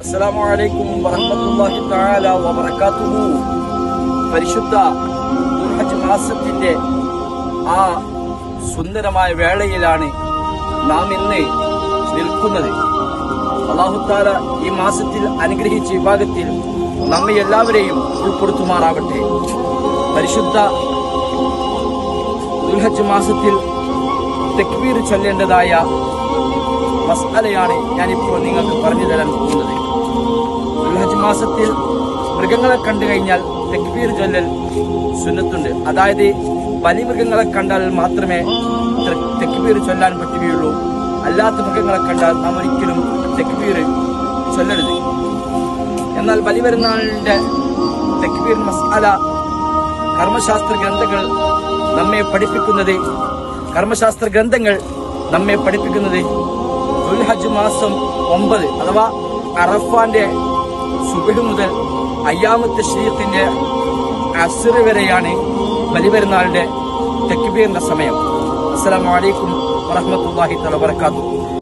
അസ്സലാമു അലൈക്കും വറഹ്മത്തുള്ളാഹി തആല വബറകാതുഹു. പരിശുദ്ധ ദുൽഹജ്ജ് മാസത്തിന്റെ ആ സുന്ദരമായ വേളയിലാണ് നാം ഇന്ന് നിൽക്കുന്നത്. അള്ളാഹുത്താല ഈ മാസത്തിൽ അനുഗ്രഹിച്ച വിഭാഗത്തിൽ നമ്മെ എല്ലാവരെയും ഉൾപ്പെടുത്തുമാറാവട്ടെ പരിശുദ്ധ ദുൽഹജ്ജ് മാസത്തിൽ തെക്വീർ ചൊല്ലേണ്ടതായ മസാലയാണ് ഞാനിപ്പോൾ നിങ്ങൾക്ക് പറഞ്ഞു തരാൻ പോകുന്നത്. മാസത്തിൽ മൃഗങ്ങളെ കണ്ടു കഴിഞ്ഞാൽ തെക്ബീർ ചൊല്ലൽ സുന്നത്തുണ്ട്. അതായത് ബലിമൃഗങ്ങളെ കണ്ടാൽ മാത്രമേ തെക്കുപീർ ചൊല്ലാൻ പറ്റുകയുള്ളൂ. അല്ലാത്ത മൃഗങ്ങളെ കണ്ടാൽ നാം ഒരിക്കലും തെക്ബീർ ചൊല്ലരുത്. എന്നാൽ ബലിപെരുന്നാളിന്റെ തെക്ബീർ മസാല കർമ്മശാസ്ത്ര ഗ്രന്ഥങ്ങൾ നമ്മെ പഠിപ്പിക്കുന്നത് കർമ്മശാസ്ത്ര ഗ്രന്ഥങ്ങൾ നമ്മെ പഠിപ്പിക്കുന്നത് ദുൽഹജ് മാസം ഒമ്പത് അഥവാ അറഫാന്റെ സുബഹ് മുതൽ അയ്യാമത്തെ ശരീരത്തിന്റെ അസുര വരെയാണ് ബലിപെരുന്നാളിന്റെ തെക്കുബീറിന്റെ സമയം. അസ്സലാമു അലൈക്കും വറഹ്മത്തുള്ളാഹി തആല വബറകാതുഹു